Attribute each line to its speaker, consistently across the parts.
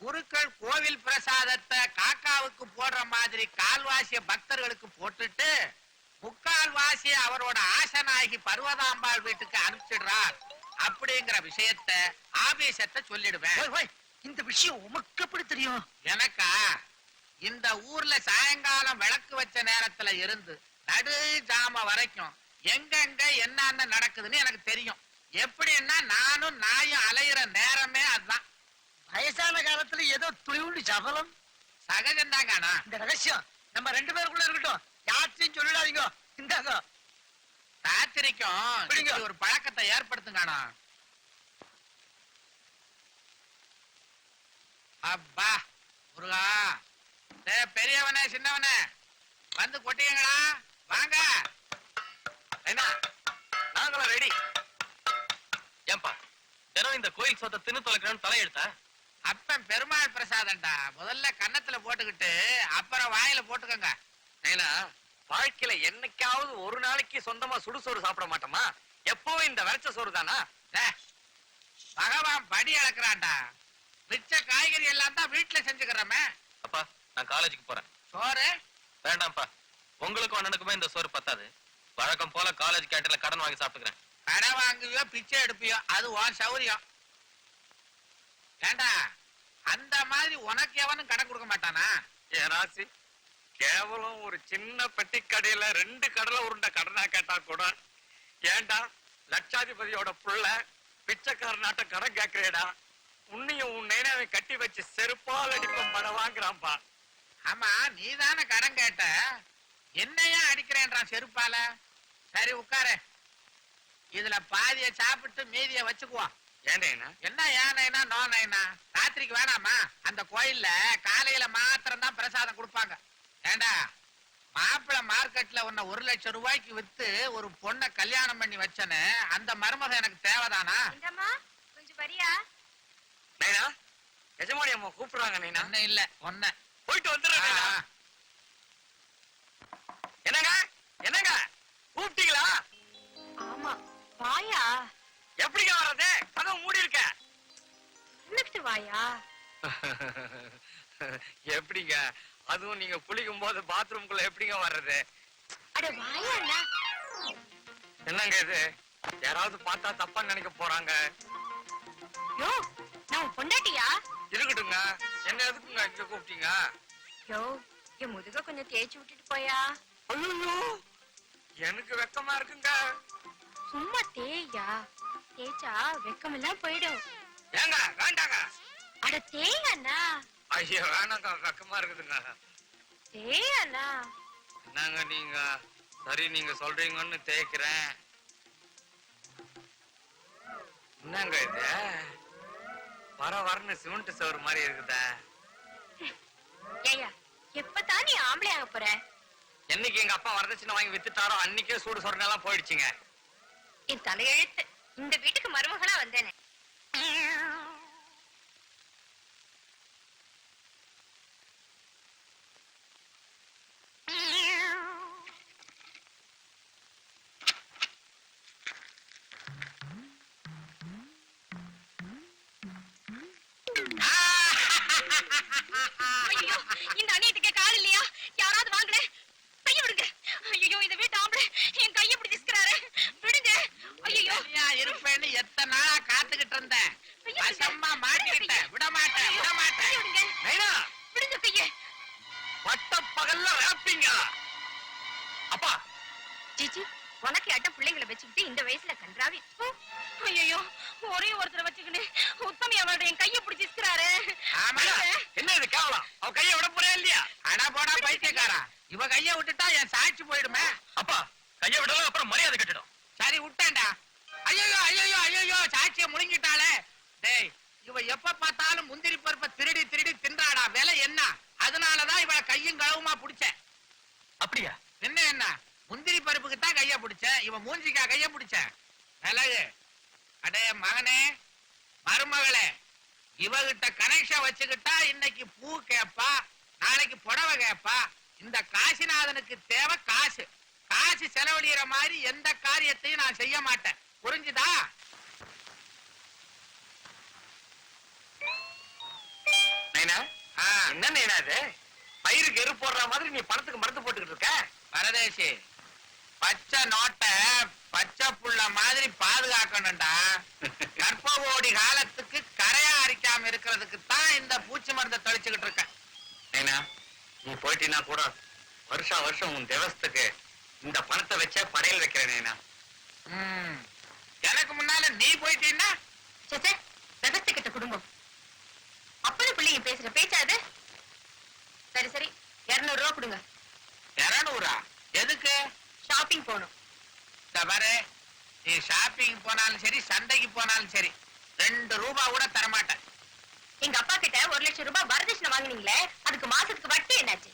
Speaker 1: குருக்கள் கோவில் பிரசாதத்தை காக்காவுக்கு போடுற மாதிரி கால்வாசிய பக்தர்களுக்கு போட்டுட்டு முக்கால் வாசி அவரோட ஆசனாகி பர்வதாம்பாள் வீட்டுக்கு அனுப்பிச்சிடுறார். அப்படிங்கிற விஷயத்த ஆபீசத்தை சொல்லிடுவேன்.
Speaker 2: இந்த விஷயம் உமக்கு எப்படி தெரியும்?
Speaker 1: எனக்கா? இந்த ஊர்ல சாயங்காலம் விளக்கு வச்ச நேரத்துல இருந்து நடு ஜாம வரைக்கும் எங்கெங்க என்னென்ன நடக்குதுன்னு எனக்கு தெரியும். எப்படின்னா நானும் நாயும் அலையிற நேரமே அதுதான்.
Speaker 2: வயசான காலத்துல ஏதோ துளிவுண்டு சபலம்.
Speaker 1: சகஜம்தான் காணா
Speaker 2: இந்த ரகசியம். நம்ம ரெண்டு பேருக்குள்ள இருக்கட்டும். யார்ட்டையும் சொல்லிடாதீங்க. இந்தாங்க.
Speaker 1: ராத்திரிக்கும் ஒரு பழக்கத்தை ஏற்படுத்துங்கானா அப்பா முருகா. பெரியவனே சின்னவனே. வந்து கொட்டிங்களா வாங்க.
Speaker 3: என்ன? நாங்களும் ரெடி ஏன்பா தினம் இந்த கோயில் சொத்தை தின்னு தொலைக்கணும்னு தலையெடுத்தா
Speaker 1: அப்பன் பெருமாள் பிரசாதம்டா. முதல்ல கன்னத்துல போட்டுக்கிட்டு அப்புறம் வாயில போட்டுக்கோங்க.
Speaker 3: ஏன்னா வாழ்க்கையில என்னைக்காவது ஒரு நாளைக்கு சொந்தமா சுடுசோறு சாப்பிட மாட்டோமா? எப்பவும் இந்த விளைச்ச சோறு தானா?
Speaker 1: பகவான் படி அளக்குறான்டா. மிச்ச காய்கறி எல்லாம் தான் வீட்டுல செஞ்சுக்கிறோமே.
Speaker 3: அப்பா நான் காலேஜுக்கு போறேன்.
Speaker 1: சோறு?
Speaker 3: வேண்டாம்ப்பா. உங்களுக்கும் அண்ணனுக்குமே இந்த சோறு பத்தாது. வழக்கம் போல காலேஜ் கேண்டீன்ல கடன் வாங்கி சாப்பிட்டுக்கிறேன்.
Speaker 1: கடை வாங்குவியோ பிச்சை எடுப்பியோ அது உன் சௌரியம். ஏண்டா? அந்த மாதிரி உனக்கு எவனும் கடை கொடுக்க மாட்டானா?
Speaker 4: என் ராசி கேவலம் ஒரு சின்ன பெட்டி கடையில ரெண்டு கடலை உருண்டை கடனா கேட்டா கூட ஏன்டா லட்சாதிபதியோட புள்ள பிச்சைக்காரனாட்ட கடன் கேக்குறேடா. உன்னையும் உன் நைனாவை கட்டி வச்சு செருப்பால் அடிப்பம் பணம் வாங்குறான்பா.
Speaker 1: ஆமா நீ தானே கடன் கேட்ட. என்னையா அடிக்கிறேன்றான் செருப்பால? சரி உட்காரு. இதுல பாதிய சாப்பிட்டு மீதிய வச்சுக்குவோம்.
Speaker 4: ஏண்டேனா
Speaker 1: என்ன ஏனைனா நோ நைனா. ராத்திரிக்கு வேணாமா? அந்த கோயில்ல காலையில மாத்திரம் தான் பிரசாதம் கொடுப்பாங்க. ஏண்டா? மாப்பிள மார்க்கெட்ல உன்னை ஒரு லட்சம் ரூபாய்க்கு வித்து ஒரு பொண்ணை கல்யாணம் பண்ணி வச்சனே அந்த மருமக எனக்கு தேவைதானா?
Speaker 5: கொஞ்சம் வரியா?
Speaker 4: நைனா எஜமானி அம்மா கூப்பிடுறாங்க நைனா.
Speaker 1: அண்ணன் இல்ல ஒன்ன
Speaker 4: போயிட்டு வந்துடுறேன். என்னங்க? என்னங்க? கூப்பிட்டீங்களா?
Speaker 5: ஆமா வாயா
Speaker 4: எப்படிங்க வர்றது? கதவு மூடி இருக்க
Speaker 5: இருந்துகிட்டு வாயா?
Speaker 4: எப்படிங்க? அதுவும் நீங்க குளிக்கும் போது பாத்ரூம்குள்ள எப்படிங்க வர்றது?
Speaker 5: அட வாயா
Speaker 4: என்னங்க இது? யாராவது பார்த்தா தப்பா நினைக்க போறாங்க.
Speaker 5: யோ நான் பொண்டாட்டியா?
Speaker 4: இருக்கட்டுங்க. என்ன எதுக்குங்க இங்க கூப்பிட்டீங்க?
Speaker 5: யோ என் முதுக கொஞ்சம் தேய்ச்சி விட்டுட்டு போயா.
Speaker 4: ஐயோ எனக்கு வெக்கமா இருக்குங்க.
Speaker 5: சும்மா தேய்யா? தேய்ச்சா வெக்கமெல்லாம் போயிடும்.
Speaker 4: ஏங்க வேண்டாங்க.
Speaker 5: அட
Speaker 4: ஐயோ வேணாங்க வெக்கமா இருக்குதுங்க.
Speaker 5: தேய் அண்ணா.
Speaker 4: என்னங்க நீங்க? சரி நீங்க சொல்றீங்கன்னு தேய்க்கிறேன். என்னங்க இது? வர வரன்னு சிமெண்ட் சோறு மாதிரி இருக்குதே.
Speaker 5: ஏயா எப்பதான் நீ ஆம்பளை ஆக போற?
Speaker 4: என்னைக்கு எங்க அப்பா வரதட்சணை வாங்கி வித்துட்டாரோ அன்னைக்கே சூடு சொரணெல்லாம் போயிடுச்சுங்க.
Speaker 5: என் தலையெழுத்து. இந்த வீட்டுக்கு மருமகளா வந்தேனே. பிள்ளைங்களை வச்சுக்கிட்டு இந்த வயசுல கன்றாவி. ஐயோ ஒரே ஒருத்தரை வச்சுக்கிட்டு உத்தமி அவரோட என் கைய பிடிச்சி
Speaker 4: என்ன இது கேவலம்? அவ கையை விட போறே இல்லையா?
Speaker 1: அடா போடா பைத்தியக்காரா. இவ கைய விட்டுட்டா என் சாட்சி போயிடுமே.
Speaker 3: அப்பா கையை விடலாம் அப்புறம் மரியாதை கட்டிடும்
Speaker 1: சரி விட்டேன்டா. ஐயோ ஐயோ ஐயோ சாட்சிய முழுங்கிட்டாளே டேய் இவ எப்ப பார்த்தாலும் முந்திரி பருப்பை திருடி திருடி தின்றாடா. விலை என்ன? அதனாலதான் இவள கையும் களவுமா புடிச்சேன்.
Speaker 3: அப்படியா?
Speaker 1: என்ன என்ன? முந்திரி பருப்புக்கு தான் கைய பிடிச்சேன். இவன் மூஞ்சிக்கா கைய பிடிச்சேன். மிளகு அடே மகனே மருமகளே இவகிட்ட கனெக்ஷன் வச்சுக்கிட்டா இன்னைக்கு பூ கேப்பா நாளைக்கு புடவை கேப்பா. இந்த காசிநாதனுக்கு தேவை காசு. காசு செலவழிகிற மாதிரி எந்த காரியத்தையும் நான் செய்ய மாட்டேன். புரிஞ்சுதா?
Speaker 4: என்ன நைனா இது? பயிருக்கு எரு போடுற மாதிரி நீ பணத்துக்கு மருந்து போட்டுக்கிட்டு இருக்க?
Speaker 1: பரதேசி பச்சை நோட்டை பச்சை புள்ள மாதிரி பாதுகாக்கணும்டா. கற்பகோடி காலத்துக்கு கரையா அரிக்காம இருக்கிறதுக்கு தான் இந்த பூச்சி மருந்தை தெளிச்சுக்கிட்டு இருக்கேன்.
Speaker 4: நைனா நீ போயிட்டீன்னா கூட வருஷா வருஷம் உன் தேவஸ்துக்கு இந்த பணத்தை வச்சே படையல் வைக்கிறேன் நைனா.
Speaker 1: ம். எனக்கு முன்னால நீ போயிட்டீன்னா?
Speaker 5: சேச்சே விவஸ்தை கிட்ட குடும்பம் அப்படி பிள்ளைங்க பேசுற பேச்சா அது? சரி சரி. இருநூறு ரூபா கொடுங்க.
Speaker 1: இருநூறா? எதுக்கு?
Speaker 5: ஷாப்பிங் போகணும்.
Speaker 1: பாரு நீ ஷாப்பிங் போனாலும் சரி சந்தைக்கு போனாலும் சரி ரெண்டு ரூபா கூட தரமாட்டேன்.
Speaker 5: எங்க அப்பா கிட்ட ஒரு லட்சம் ரூபாய் வரதட்சணை வாங்குனீங்களே அதுக்கு மாசத்துக்கு வட்டி என்னாச்சு?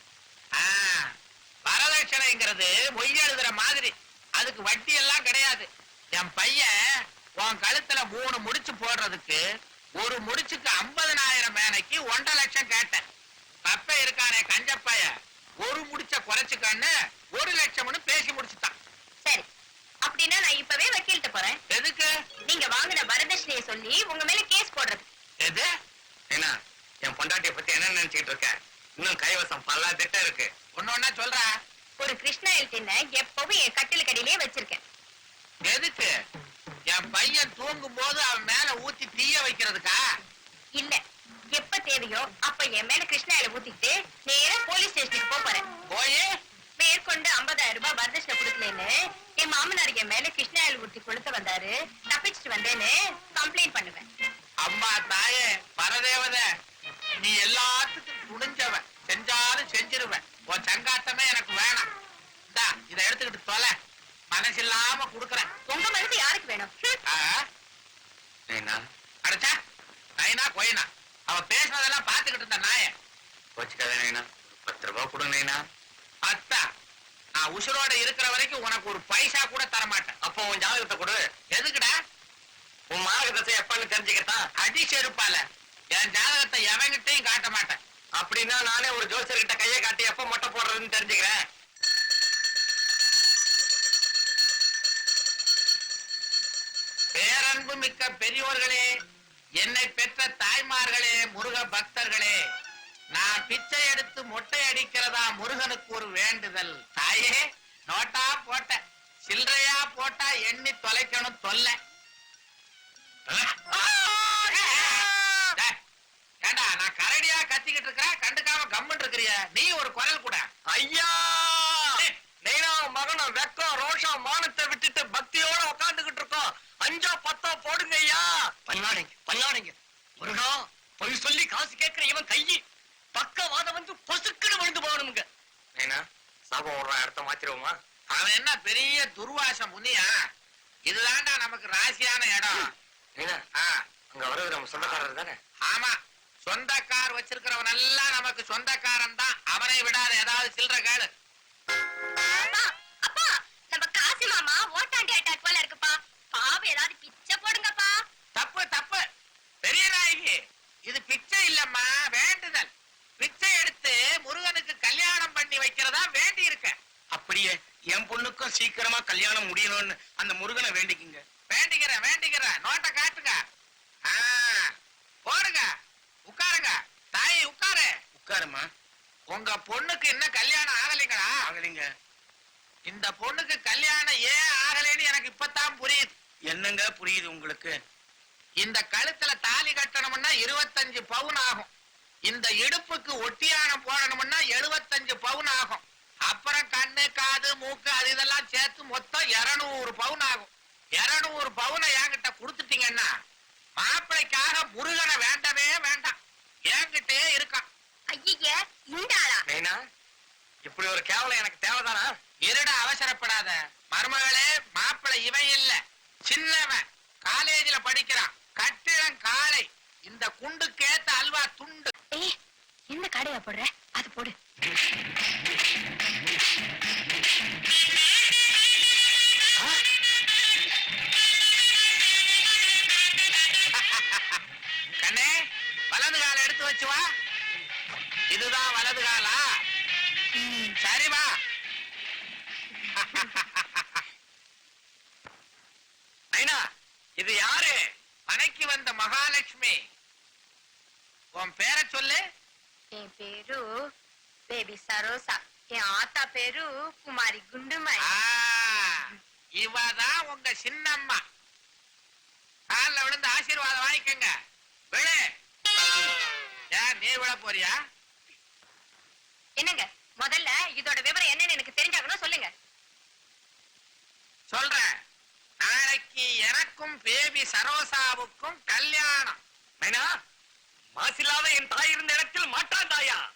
Speaker 1: வரதட்சணைங்கிறது மொய் எழுதுற மாதிரி. அதுக்கு வட்டி எல்லாம் கிடையாது. என் பையன் உன் கழுத்துல மூணு முடிச்சு போடுறதுக்கு ஒரு முடிச்சுக்கு ஐம்பதனாயிரம் மேனைக்கு ஒன்றரை லட்சம் கேட்டேன். பப்ப இருக்கானே கஞ்சப்பைய ஒரு முடிச்ச குறைச்சுக்கான்னு ஒரு லட்சம்னு பேசி முடிச்சுட்டான்.
Speaker 5: சரி. அப்படின்னா நான் இப்பவே வக்கீல்கிட்ட போறேன்.
Speaker 1: எதுக்கு?
Speaker 5: நீங்க வாங்கின வரதட்சணையை சொல்லி உங்க மேல கேஸ் போடுறது.
Speaker 1: எது?
Speaker 4: நைனா என் பொண்டாட்டிய பத்தி என்ன நினைச்சுக்கிட்டு இருக்க? இன்னும் கைவசம் பல திட்டம் இருக்கு.
Speaker 1: ஒண்ணு ஒண்ணா சொல்ற.
Speaker 5: ஒரு கிருஷ்ணாயில் தின்ன எப்பவும் என் கட்டில் கடையிலேயே வச்சிருக்கேன்.
Speaker 1: எதுக்கு? என் பையன் தூங்கும் போது அவன் மேல ஊத்தி தீய வைக்கிறதுக்கா?
Speaker 5: இல்ல. எப்ப தேவையோ அப்ப என் மேல கிருஷ்ணாயில ஊத்திட்டு நேரா போலீஸ் ஸ்டேஷனுக்கு போப் போறேன்.
Speaker 1: போய்?
Speaker 5: மேற்கொண்டு 50000 ரூபாய் வரதட்சணை கொடுக்கலன்னு என் மாமனார் என் மேல கிருஷ்ணாயில் ஊத்தி கொளுத்த வந்தாரு. தப்பிச்சுட்டு வந்தேன்னு கம்ப்ளைண்ட் பண்ணுவேன்.
Speaker 1: அம்மா தாயே பரதேவத நீ எல்லாத்துக்கும் துணிஞ்சவன் செஞ்சாலும் செஞ்சிருவன் உன் சங்காத்தமே எனக்கு வேணாம் இந்தா இதை எடுத்துக்கிட்டு தொலை மனசில்லாம குடுக்கறேன்
Speaker 5: உங்க மனசு யாருக்கு வேணும் ஹம்.
Speaker 1: ஆ,
Speaker 4: நைனா
Speaker 1: அடைச்சா நைனா கொயினா அவ பேசுனதெல்லாம் பாத்துக்கிட்டு இருந்த நாய
Speaker 4: கோச்சுக்காத நைனா ஒரு பத்து ரூபாய் கொடு நைனா
Speaker 1: அத்தா நான் உசுரோட இருக்கிற வரைக்கும் உனக்கு ஒரு பைசா கூட தர மாட்டேன்
Speaker 4: அப்போ உன் ஜாதகத்தை கொடு
Speaker 1: எதுக்குடா
Speaker 4: உன் மார்க்கத்தை எப்பன்னு தெரிஞ்சுக்கிட்டா
Speaker 1: அடி செருப்பால என் ஜாதகத்தை எவங்கிட்டையும் காட்ட மாட்டேன்
Speaker 4: அப்படின்னா நானே ஒரு ஜோசியர்கிட்ட கையை காட்டி எப்ப மொட்டை போடுறதுன்னு தெரிஞ்சுக்கிறேன்
Speaker 1: பேரன்பு மிக்க பெரியோர்களே என்னை பெற்ற தாய்மார்களே முருக பக்தர்களே நான் பிச்சை எடுத்து மொட்டை அடிக்கிறதா முருகனுக்கு ஒரு வேண்டுதல். தாயே நோட்டா போட்ட சில்லறையா போட்டா எண்ணி தொலைக்கணும் தொல்லை. ஏண்டா நான் கரடியா கத்திக்கிட்டு இருக்கிறேன் கண்டுக்காம கம்முன்னு இருக்கிறிய. நீ ஒரு குரல் கூட.
Speaker 4: ஐயா! நைனா மகன வெக்கம் ரோஷம் மானத்தை விட்டுட்டு பக்தியோட உட்கார்ந்துகிட்டு இருக்கோம். அஞ்சோ பத்தோ போடுங்க ஐயா. பண்ணாடிங்க பண்ணாடிங்க முருகா பொய் சொல்லி காசு கேட்கிற இவன் கையி பக்கவாதம் வந்து பொசுக்குன்னு விழுந்து போகணுங்க நைனா சாபம் விடுறான் இடத்த மாத்திருவோமா?
Speaker 1: அவன் என்ன பெரிய துர்வாச முனியா? இதுதான்டா நமக்கு ராசியான இடம்.
Speaker 4: அங்க வர்றது நம்ம சொந்தக்காரர் தானே?
Speaker 1: ஆமா சொந்த கார் வச்சிருக்கிறவன் எல்லாம் நமக்கு சொந்தக்காரன் தான். அவனை விடாத ஏதாவது சில்லற கேளு
Speaker 5: அப்பா அப்பா நம்ம காசி மாமா ஓட்டாண்டி அட்டாக் போல இருக்குப்பா பாவம் ஏதாவது பிச்சை போடுங்கப்பா
Speaker 1: தப்பு தப்பு பெரிய நாயகி இது பிச்சை இல்லம்மா வேண்டுதல் பிச்சை எடுத்து முருகனுக்கு கல்யாணம் பண்ணி வைக்கிறதா வேண்டி இருக்க
Speaker 3: அப்படியே என் பொண்ணுக்கும் சீக்கிரமா கல்யாணம் முடியணும்னு அந்த முருகனை வேண்டிக்குங்க.
Speaker 1: வேண்டிக்கிறேன் வேண்டிக்கிறேன் நோட்டை காட்டுங்க. ஆ, போடுங்க. உட்காருங்க. தாய் உட்காரு.
Speaker 3: உட்காருமா
Speaker 1: உங்க பொண்ணுக்கு இன்னும் கல்யாணம் ஆகலைங்களா?
Speaker 3: ஆகலைங்க.
Speaker 1: இந்த பொண்ணுக்கு கல்யாணம் ஏன் ஆகலைன்னு எனக்கு இப்பதான் புரியுது.
Speaker 3: என்னங்க புரியுது உங்களுக்கு?
Speaker 1: இந்த கழுத்துல தாலி கட்டணும்னா இருபத்தஞ்சு பவுன் ஆகும். இந்த இடுப்புக்கு ஒட்டியானம் போடணும்னா எழுபத்தஞ்சு பவுன் ஆகும். அப்புறம் கண்ணு காது மூக்கு அது இதெல்லாம் சேர்த்து மொத்தம் இருநூறு பவுன் ஆகும். இருநூறு பவுனை என்கிட்ட கொடுத்துட்டீங்கன்னா மாப்பிள்ளைக்காக முருகனை வேண்டவே வேண்டாம். என்கிட்டே இருக்கான்.
Speaker 5: ஐய இந்த ஆளா?
Speaker 4: நைனா இப்படி ஒரு கேவலம் எனக்கு தேவைதானா?
Speaker 1: இருட அவசரப்படாத. மருமகளே மாப்பிள்ளை இவன் இல்ல. சின்னவன். காலேஜில் படிக்கிறான். கட்டிடம் காலை இந்த குண்டுக்கேத்த அல்வா துண்டு.
Speaker 5: என்ன கடையா போடுற? அது போடு.
Speaker 1: வச்சு வா இதுதான் வலது காலா? சரி வா.
Speaker 4: நைனா இது யாரு?
Speaker 1: மனைக்கு வந்த மகாலட்சுமி. உன் பேரை சொல்லு.
Speaker 6: என் பேரு பேபி சரோசா. என் ஆத்தா பேரு குமாரி குண்டுமாய்
Speaker 1: ஆ, இவதான் உங்க சின்னம்மா. கால்ல விழுந்து ஆசீர்வாதம் வாங்கிக்கங்க. விழு. நீ விழ போறியா?
Speaker 6: என்னங்க? முதல்ல இதோட விவரம் என்னன்னு எனக்கு தெரிஞ்சாகணும் சொல்லுங்க.
Speaker 1: சொல்றேன். நாளைக்கு எனக்கும் பேபி சரோசாவுக்கும் கல்யாணம்.
Speaker 4: நைனா மாசில்லாத என் தாய் இருந்த இடத்தில் மாட்டான் தாயா.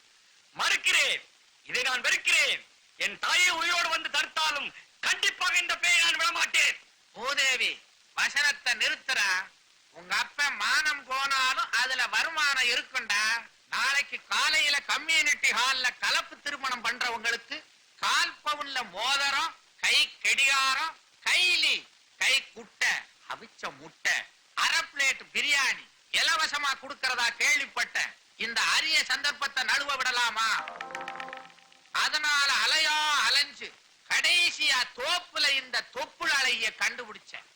Speaker 4: மறுக்கிறேன். இதை நான் வெறுக்கிறேன். என் தாயை உயிரோடு வந்து தடுத்தாலும் கண்டிப்பாக இந்த பேயை நான் விடமாட்டேன்.
Speaker 1: பூதேவி வசனத்தை நிறுத்துறா. உங்க அப்ப மானம் போனாலும் அதுல வருமானம் இருக்குண்டா. நாளைக்கு காலையில கம்யூனிட்டி ஹால்ல கலப்பு திருமணம் பண்றவங்களுக்கு கால் பவுன்ல மோதரம் கை கடிகாரம் கைலி கை குட்டை அவிச்ச முட்டை அரை பிளேட் பிரியாணி இலவசமா கொடுக்கறதா கேள்விப்பட்டேன் இந்த அரிய சந்தர்ப்பத்தை நழுவ விடலாமா? அதனால அலையா அலைஞ்சு கடைசியா தோப்புல இந்த தொப்புள் அலைய கண்டுபிடிச்சேன்.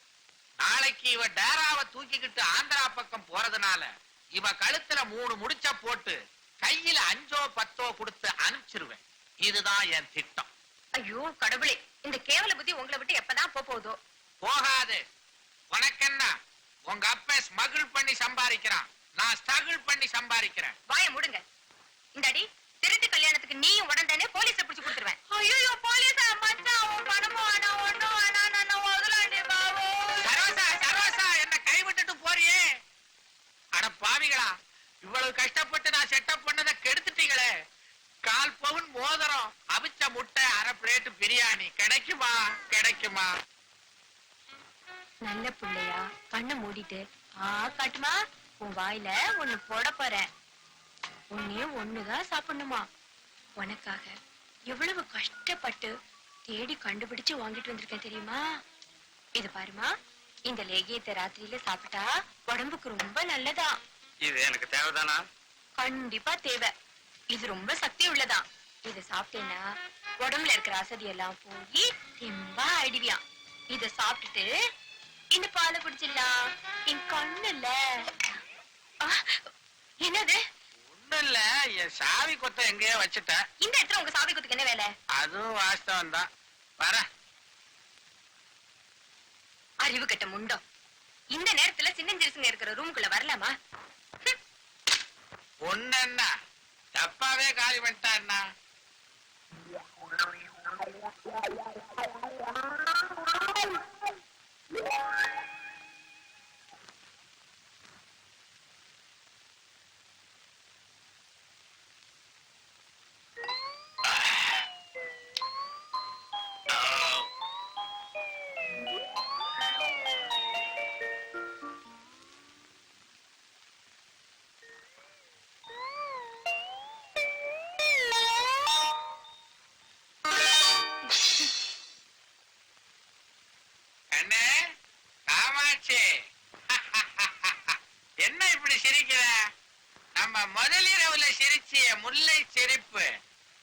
Speaker 1: நாளைக்கு இவ டேராவை தூக்கிக்கிட்டு ஆந்திரா பக்கம் போறதுனால இவ கழுத்துல மூணு முடிச்ச போட்டு கையில அஞ்சோ பத்தோ கொடுத்து அனுப்பிச்சிருவேன். இதுதான் என் திட்டம்.
Speaker 6: ஐயோ கடவுளே இந்த கேவல புத்தி உங்களை விட்டு எப்பதான் போப் போகுதோ?
Speaker 1: போகாது. உனக்கென்ன? உங்க அப்ப ஸ்மகிள் பண்ணி சம்பாதிக்கிறான். நான் ஸ்ட்ரகிள் பண்ணி சம்பாதிக்கிறேன்.
Speaker 6: வாய முடுங்க. இந்தாடி திருட்டு கல்யாணத்துக்கு நீயும் உடனே போலீஸ பிடிச்சு கொடுத்துருவேன். ஐயோ போலீஸ்? மச்சான் பணமும் வேணாம் ஒண்ணும் வேணாம் நான் முதலாண்டி பாவோ
Speaker 1: சரோசா சரோசா என்ன கைவிட்டுட்டு போறியே அட பாவிகளா இவ்வளவு கஷ்டப்பட்டு நான் செட்டப் பண்ணதை கெடுத்துட்டீங்களே. கால் பவுன் மோதிரம் அவிச்ச முட்டை அரை பிளேட் பிரியாணி. கிடைக்குமா? கிடைக்குமா?
Speaker 6: நல்ல பிள்ளையா கண்ணை மூடிட்டு ஆ காட்டுமா? உன் வாயில ஒண்ணு போட போறேன். ஒன்னே ஒண்ணுதான் சாப்பிடணுமா? உனக்காக எவ்வளவு கஷ்டப்பட்டு தேடி கண்டுபிடிச்சு வாங்கிட்டு வந்திருக்கேன் தெரியுமா? இது பாருமா இந்த லேகியத்தை ராத்திரியில சாப்பிட்டா உடம்புக்கு ரொம்ப நல்லதா?
Speaker 4: இது எனக்கு தேவைதானா?
Speaker 6: கண்டிப்பா தேவை. இது ரொம்ப சக்தி உள்ளதா? இத சாப்பிட்டேன்னா உடம்புல இருக்கிற அசதி எல்லாம் போய் தெம்பா ஆயிடுவியாம் இத சாப்பிட்டுட்டு இந்த பாலை குடிச்சிடலாம். என் கண்ணு இல்ல ஆ, என்னது?
Speaker 1: இல்ல என் சாவி கொத்த எங்கேயோ வச்சுட்டேன்
Speaker 6: இந்த இடத்துல உங்க சாவி குத்துக்கு என்ன வேலை?
Speaker 1: அதுவும் வாஸ்தவம் தான். வர.
Speaker 6: அறிவு கட்ட முண்டம். இந்த நேரத்துல சின்னஞ்சிறுசுங்க இருக்கிற ரூமுக்குள்ள வரலாமா?
Speaker 1: பொண்ணு என்ன தப்பாவே காலி பண்ணிட்டான்னா? முல்லை சிரிப்பு.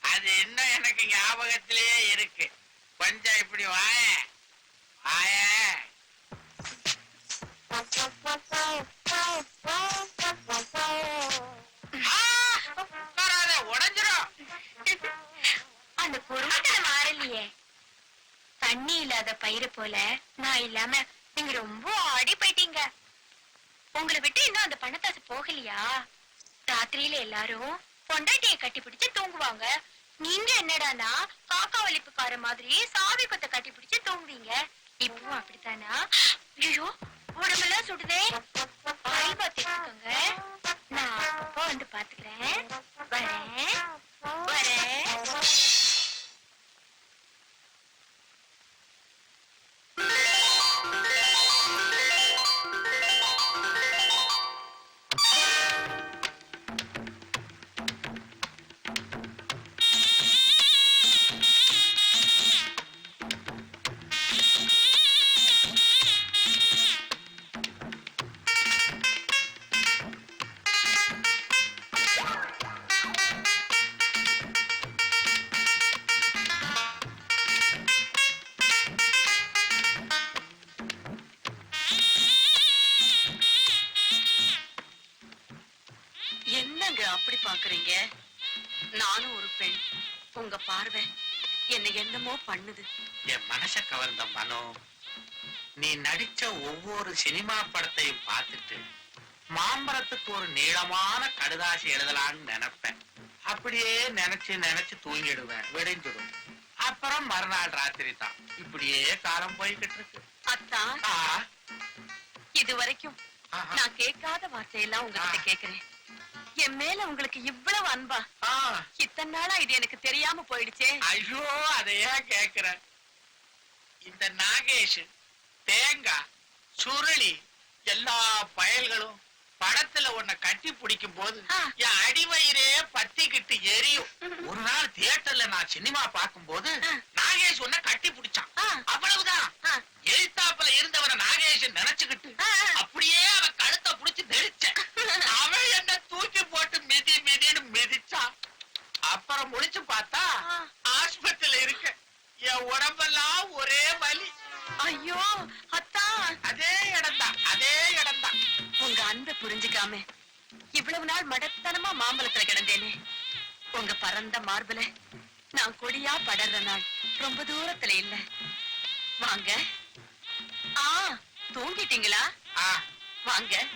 Speaker 1: அது இன்னும் எனக்கு ஞாபகத்திலேயே இருக்கு. கொஞ்சம் இப்படி வாய. வாய. உட்காராத
Speaker 6: அந்த குடும்பத்துல மாறலையே. தண்ணி இல்லாத பயிரை போல நான் இல்லாம நீங்க ரொம்ப ஆடி போயிட்டீங்க. உங்களை விட்டு இன்னும் அந்த பணத்தாசு போகலையா? ராத்திரியில எல்லாரும் பொண்டாட்டியை கட்டி பிடிச்சு தூங்குவாங்க. நீங்க என்னடானா காக்கா வலிப்புக்கார மாதிரி சாவி கொத்த கட்டி பிடிச்சு தூங்குவீங்க. இப்பவும் அப்படித்தானா? பாக்குறீங்க? நானும் ஒரு பெண். உங்க பார்வை என்ன என்னமோ பண்ணுது.
Speaker 1: என் மனச கவர்ந்த மனோ நீ நடிச்ச ஒவ்வொரு சினிமா படத்தையும் பார்த்துட்டு மாம்பரத்துக்கு ஒரு நீளமான கடுதாசி எழுதலாம்னு நினைப்பேன். அப்படியே நினைச்சு நினைச்சு தூங்கிடுவேன் விடிஞ்சிடும். அப்புறம் மறுநாள் ராத்திரி தான். இப்படியே காலம் போய்கிட்டு இருக்கு.
Speaker 6: அத்தா
Speaker 1: ஆ,
Speaker 6: இது வரைக்கும். நான் கேட்காத வார்த்தையெல்லாம் உங்ககிட்ட கேக்குறேன். என் மேல உங்களுக்கு இவ்வளவு அன்பா இத்தனை நாளா இது எனக்கு தெரியாம போயிடுச்சே
Speaker 1: ஐயோ அதையா கேக்குற இந்த நாகேஷ் தேங்காய் சுருளி எல்லா பயல்களும் படத்துல உன்னை கட்டி பிடிக்கும் போது. என் அடிவயிறே பத்திக்கிட்டு எரியும் ஒரு நாள் தியேட்டர்ல நான் சினிமா பார்க்கும் போது. நாகேஷ் உன்னை கட்டி பிடிச்சான். அவ்வளவுதான். எழுத்தாப்புல இருந்தவன நாகேஷ் நினைச்சுக்கிட்டு
Speaker 6: பரந்த மார்புல. நான் கொடியா படர்ற நாள். ரொம்ப தூரத்துல இல்ல. வாங்க. ஆ தூங்கிட்டீங்களா? வாங்க.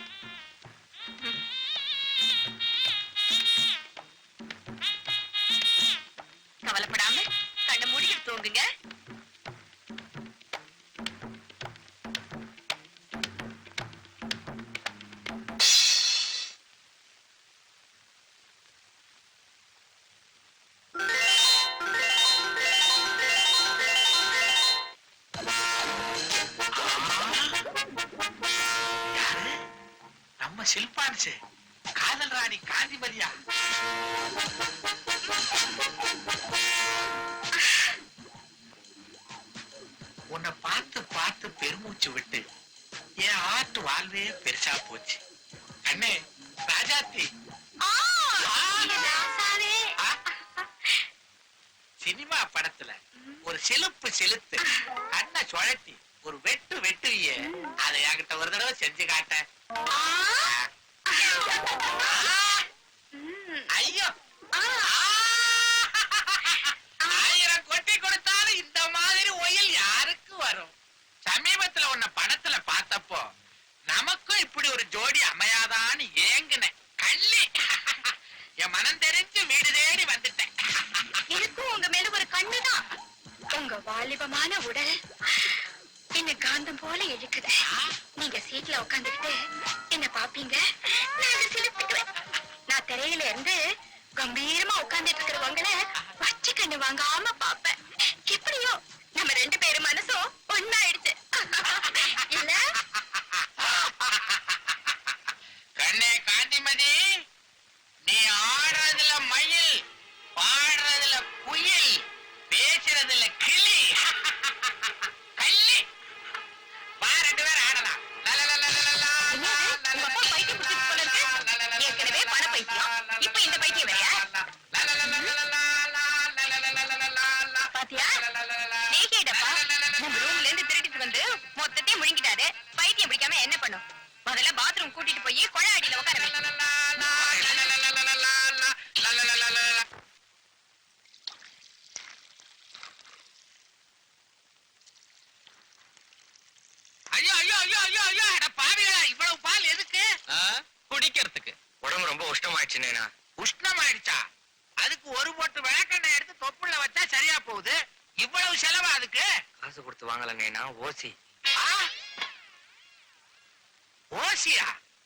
Speaker 1: ஓசியா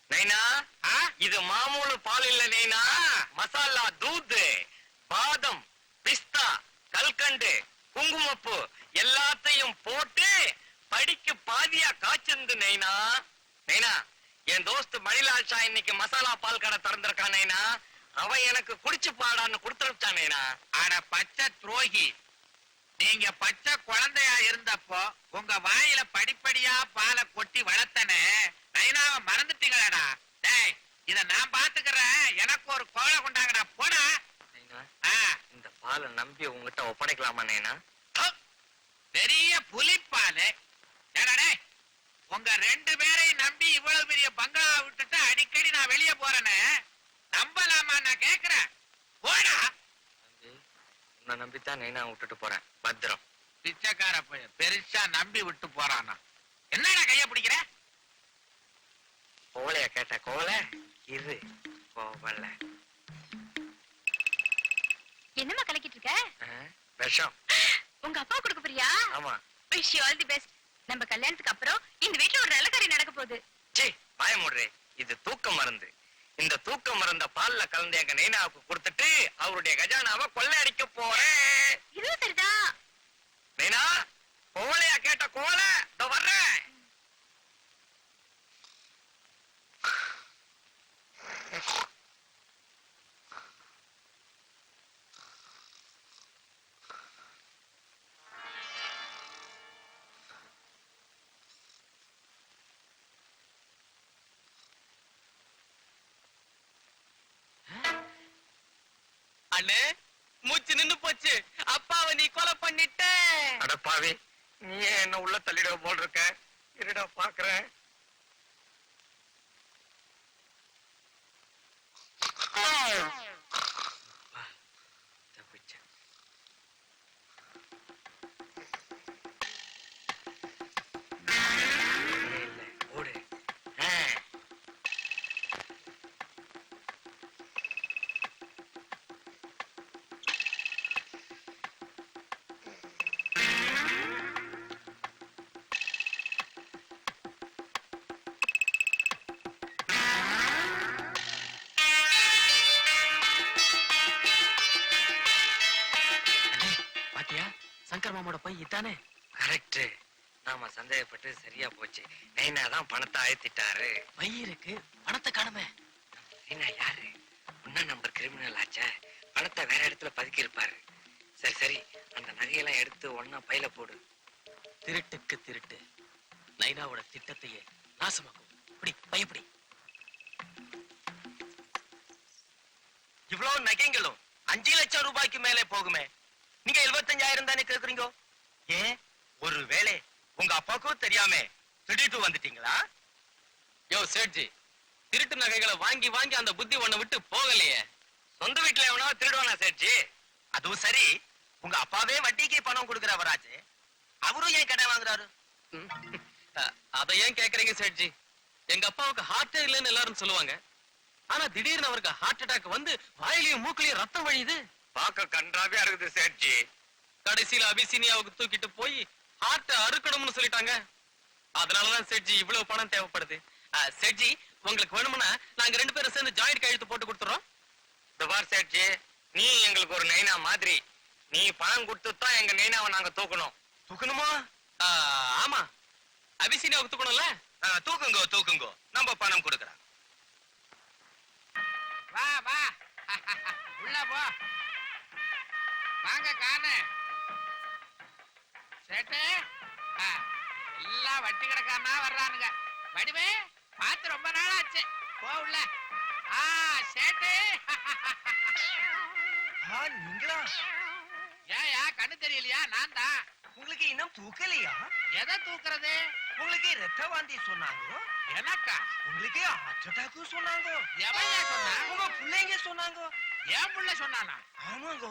Speaker 4: நைனா? இது மாமூலு பால் இல்ல நைனா. மசாலா தூது பாதம் பிஸ்தா கல்கண்டு குங்குமப்பூ எல்லாத்தையும் போட்டு படிக்கு பாதியா காய்ச்சிருந்து நைனா. நைனா என் தோஸ்து மணிலால் ஷா இன்னைக்கு மசாலா பால் கடை திறந்திருக்கான் நைனா? அவன் எனக்கு குடிச்சு பாடான்னு கொடுத்துருச்சான் நைனா.
Speaker 1: அட பச்சை துரோகி. நீங்க பச்சை குழந்தையா இருந்தப்போ உங்க வாயில படிப்படியா பாலை கொட்டி வளர்த்தனே. நைனாவை மறந்துட்டீங்களடா. டேய் இத நான் பாத்துக்கிறேன் எனக்கு ஒரு கோழை கொண்டாங்கடா போடா.
Speaker 4: இந்த பாலை நம்பி உங்ககிட்ட ஒப்படைக்கலாமா
Speaker 1: ஹோ. பெரிய புலிப்பாலு. ஏடா டேய் உங்க ரெண்டு பேரையும் நம்பி இவ்வளவு பெரிய பங்களா விட்டுட்டு அடிக்கடி நான் வெளியே போறேனே. நம்பலாமா நான் கேக்குறேன். போடா.
Speaker 4: உன்னை நம்பித்தான் நைனா விட்டுட்டு போறேன். பத்திரம்.
Speaker 1: பிச்சைக்கார பெருசா நம்பி விட்டு போறானா. என்னடா கைய பிடிக்கிற?
Speaker 4: கோலைய கேட்ட கோலை இரு கோவல
Speaker 5: என்னம்மா கலக்கிட்டு இருக்க?
Speaker 4: விஷம்.
Speaker 5: உங்க அப்பா கொடுக்க போறியா?
Speaker 4: ஆமா.
Speaker 5: விஷ் ஆல் தி பெஸ்ட் நம்ம கல்யாணத்துக்கு அப்புறம் இந்த வீட்ல ஒரு நல்ல காரியம் நடக்க போகுது.
Speaker 4: சே மூடுறே. இது தூக்க மருந்து. இந்த தூக்க மருந்த பால்ல கலந்து எங்க நைனாவுக்கு கொடுத்துட்டு அவருடைய கஜானாவை கொள்ளையடிக்க போறேன்
Speaker 5: இதுவும் சரிதான்.
Speaker 4: நைனா கோலையா கேட்ட கோலை இதோ வர்றேன்.
Speaker 3: அண்ணே மூச்சு நின்னு போச்சு. அப்பாவை நீ கொலை பண்ணிட்ட.
Speaker 4: அடப்பாவி நீ ஏன் என்ன உள்ள தள்ளிட போல் இருக்க இருடா பாக்குறேன் தப்பிச்சேன்.
Speaker 3: சங்கர் மாமோட பை இதானே?
Speaker 4: கரெக்ட் நாம சந்தேகப்பட்டு சரியா போச்சு. நைனா தான் பணத்தை அழுத்திட்டாரு.
Speaker 3: பை இருக்கு. பணத்தை காணுமே.
Speaker 4: நைனா யாரு? ஒன்னா நம்பர் கிரிமினல் ஆச்சே? பணத்தை வேற இடத்துல பதுக்கி இருப்பாரு. சரி சரி. அந்த நகையெல்லாம் எடுத்து ஒன்னா பையில போடு.
Speaker 3: திருட்டுக்கு திருட்டு. நைனாவோட திட்டத்தையே நாசமாக்கும். இப்படி பயப்படி
Speaker 7: இவ்வளவு நகைங்களும் அஞ்சு லட்சம் ரூபாய்க்கு மேலே போகுமே. நீங்க எழுபத்தஞ்சாயிரம் தானே கேக்குறீங்க? ஏன் ஒருவேளை உங்க அப்பாவுக்கும் தெரியாம திடீர்னு வந்துட்டீங்களா?
Speaker 3: யோ சேட்ஜி திருட்டு நகைகளை வாங்கி வாங்கி அந்த புத்தி உன்னை விட்டு போகலையே.
Speaker 4: சொந்த வீட்டுல எவனா திருடுவானா சேட்ஜி?
Speaker 7: அதுவும் சரி உங்க அப்பாவே வட்டிக்கு பணம் கொடுக்கிறவராச்சு அவரும் ஏன் கடை வாங்குறாரு?
Speaker 3: அதை ஏன் கேக்குறீங்க சேட்ஜி? எங்க அப்பாவுக்கு ஹார்ட்டே இல்லைன்னு எல்லாரும் சொல்லுவாங்க. ஆனா திடீர்னு அவருக்கு ஹார்ட் அட்டாக் வந்து வாயிலையும் மூக்கிலையும் ரத்தம் வழியுது.
Speaker 4: பார்க்க கன்றாவியா இருக்குது சேட்ஜி.
Speaker 3: கடைசியில அபிசீனியாவுக்கு தூக்கிட்டு போய் ஹார்ட் அறுக்கணும்னு சொல்லிட்டாங்க. அதனாலதான் சேட்ஜி இவ்வளவு பணம் தேவைப்படுது. சேட்ஜி உங்களுக்கு வேணும்னா நாங்க ரெண்டு பேரும் சேர்ந்து ஜாயிண்ட் கையெழுத்து போட்டு கொடுத்துறோம்.
Speaker 4: இந்த பார் சேட்ஜி நீ எங்களுக்கு ஒரு நைனா மாதிரி. நீ பணம் கொடுத்து தான் எங்க நைனாவை நாங்க தூக்கணும்.
Speaker 7: தூக்கணுமா?
Speaker 3: ஆமா. அபிசீனியாவுக்கு தூக்கணும்ல?
Speaker 7: தூக்குங்கோ தூக்குங்கோ. நம்ம பணம் கொடுக்கறோம்.
Speaker 1: வா வா. உள்ள போ. வாங்க காணு சேட்டு. எல்லாம் வட்டி கிடக்காம வர்றானுங்க. வடிவே பார்த்து ரொம்ப நாள் ஆச்சு போ உள்ள. ஆ சேட்டு.
Speaker 7: நீங்களா?
Speaker 1: ஏயா கண்ணு தெரியலையா? நான் தான்.
Speaker 7: உங்களுக்கு இன்னும் தூக்கலையா?
Speaker 1: எதை தூக்குறது?
Speaker 7: உங்களுக்கு ரெட்ட வாந்தி சொன்னாங்க?
Speaker 1: எனக்கா?
Speaker 7: உங்களுக்கு ஹார்ட் அட்டாக் சொன்னாங்க?
Speaker 1: எவையா சொன்னா
Speaker 7: உங்க பிள்ளைங்க சொன்னாங்க?
Speaker 1: என் புள்ள சொன்னானா?
Speaker 7: ஆமாங்க.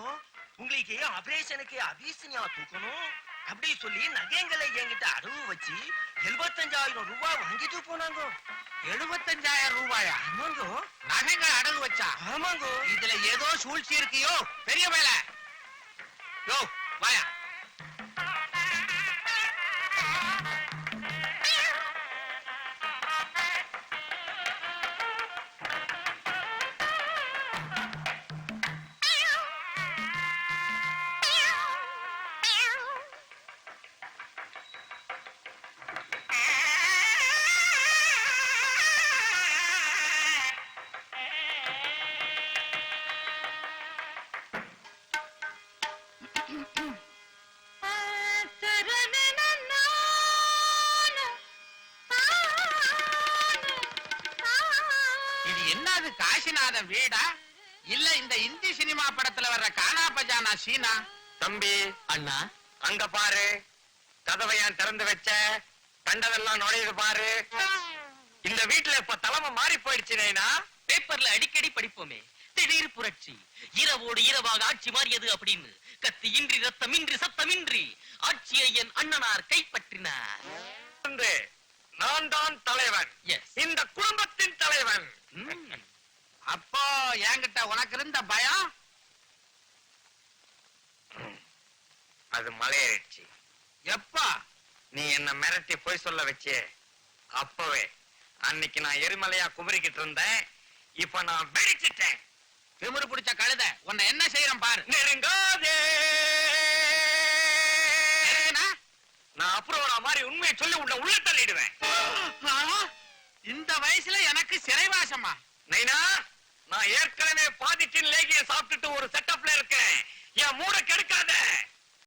Speaker 7: உங்களுக்கு ஆபரேஷனுக்கு அபிசனியா தூக்கணும். அப்படி சொல்லி நகைங்களை என்கிட்ட அடவு வச்சு எழுபத்தஞ்சாயிரம் ரூபாய் வாங்கிட்டு போனாங்க.
Speaker 1: எழுபத்தஞ்சாயிரம் ரூபாயா?
Speaker 7: ஆமாங்க.
Speaker 1: நகைங்க அடகு வச்சா?
Speaker 7: ஆமாங்க.
Speaker 1: இதுல ஏதோ சூழ்ச்சி இருக்கியோ? பெரிய வேலை. யோ வாயா. காசிநாதன் வீடா? இல்ல இந்த இந்தி சினிமா படத்துல வர்ற கானா பஜானா சீனா?
Speaker 4: தம்பி.
Speaker 3: அண்ணா.
Speaker 4: அங்க பாரு. கதவை ஏன் திறந்து வச்ச? கண்டதெல்லாம் நுழையுது பாரு. இந்த வீட்டுல இப்ப தலைமை மாறி போயிடுச்சு நைனா.
Speaker 3: பேப்பர்ல அடிக்கடி படிப்போமே. திடீர் புரட்சி. இரவோடு இரவாக ஆட்சி மாறியது அப்படின்னு. கத்தி இன்றி ரத்தமின்றி சத்தமின்றி. ஆட்சியை என் அண்ணனார் கைப்பற்றினார்.
Speaker 4: நான் தான் தலைவன். இந்த குடும்பத்தின் தலைவன்.
Speaker 1: அப்போ என்கிட்ட உனக்கு இருந்த பயம்?
Speaker 4: அது மலையாயிடுச்சு
Speaker 1: எப்பா
Speaker 4: நீ என்ன மிரட்டி போய் சொல்ல வச்சே? அப்பவே. அன்னைக்கு நான் எரிமலையா குமரிக்கிட்டு இருந்தேன். இப்ப நான் வெடிச்சிட்டேன்.
Speaker 1: திமிரு பிடிச்ச கழுத உன்னை என்ன செய்யறேன் பாரு.
Speaker 4: நெருங்காதே. நான் அப்புறம் மாதிரி உண்மையை சொல்லி உள்ள உள்ள தள்ளிடுவேன்.
Speaker 1: இந்த வயசுல எனக்கு சிறைவாசமா?
Speaker 4: நைனா நான் ஏற்கனவே பாதிச்சின் லேகிய சாப்பிட்டுட்டு ஒரு செட்டப்ல இருக்கேன். என் மூட கெடுக்காத.